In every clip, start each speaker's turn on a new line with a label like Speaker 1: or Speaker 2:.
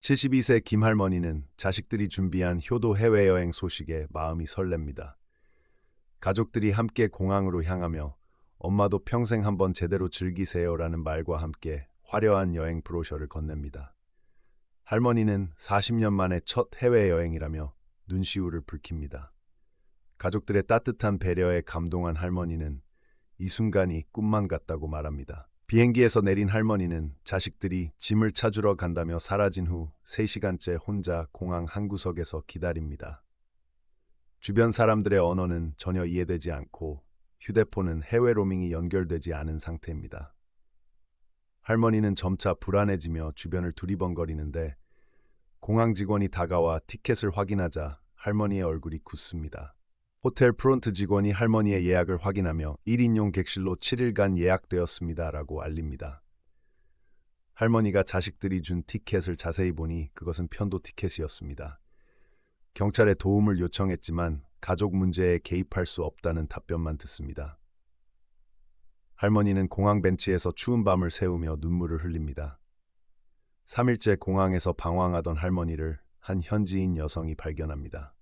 Speaker 1: 72세 김할머니는 자식들이 준비한 효도 해외여행 소식에 마음이 설렙니다. 가족들이 함께 공항으로 향하며 엄마도 평생 한번 제대로 즐기세요라는 말과 함께 화려한 여행 브로셔를 건넵니다. 할머니는 40년 만에 첫 해외여행이라며 눈시울을 붉힙니다. 가족들의 따뜻한 배려에 감동한 할머니는 이 순간이 꿈만 같다고 말합니다. 비행기에서 내린 할머니는 자식들이 짐을 찾으러 간다며 사라진 후 3시간째 혼자 공항 한 구석에서 기다립니다. 주변 사람들의 언어는 전혀 이해되지 않고 휴대폰은 해외 로밍이 연결되지 않은 상태입니다. 할머니는 점차 불안해지며 주변을 두리번거리는데 공항 직원이 다가와 티켓을 확인하자 할머니의 얼굴이 굳습니다. 호텔 프론트 직원이 할머니의 예약을 확인하며 1인용 객실로 7일간 예약되었습니다라고 알립니다. 할머니가 자식들이 준 티켓을 자세히 보니 그것은 편도 티켓이었습니다. 경찰에 도움을 요청했지만 가족 문제에 개입할 수 없다는 답변만 듣습니다. 할머니는 공항 벤치에서 추운 밤을 새우며 눈물을 흘립니다. 3일째 공항에서 방황하던 할머니를 한 현지인 여성이 발견합니다.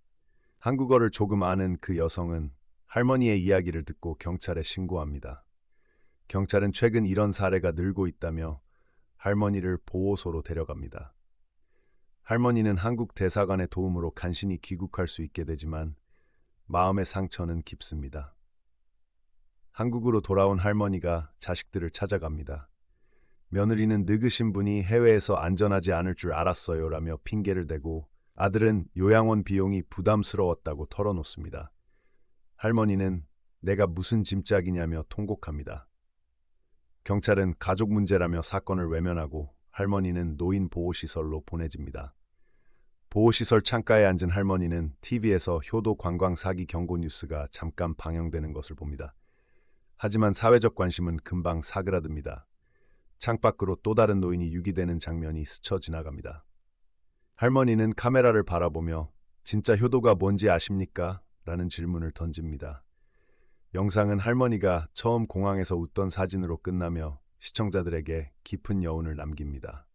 Speaker 1: 한국어를 조금 아는 그 여성은 할머니의 이야기를 듣고 경찰에 신고합니다. 경찰은 최근 이런 사례가 늘고 있다며 할머니를 보호소로 데려갑니다. 할머니는 한국 대사관의 도움으로 간신히 귀국할 수 있게 되지만 마음의 상처는 깊습니다. 한국으로 돌아온 할머니가 자식들을 찾아갑니다. 며느리는 늙으신 분이 해외에서 안전하지 않을 줄 알았어요라며 핑계를 대고 아들은 요양원 비용이 부담스러웠다고 털어놓습니다. 할머니는 내가 무슨 짐짝이냐며 통곡합니다. 경찰은 가족 문제라며 사건을 외면하고 할머니는 노인 보호시설로 보내집니다. 보호시설 창가에 앉은 할머니는 TV에서 효도 관광 사기 경고 뉴스가 잠깐 방영되는 것을 봅니다. 하지만 사회적 관심은 금방 사그라듭니다. 창밖으로 또 다른 노인이 유기되는 장면이 스쳐 지나갑니다. 할머니는 카메라를 바라보며 진짜 효도가 뭔지 아십니까? 라는 질문을 던집니다. 영상은 할머니가 처음 공항에서 웃던 사진으로 끝나며 시청자들에게 깊은 여운을 남깁니다.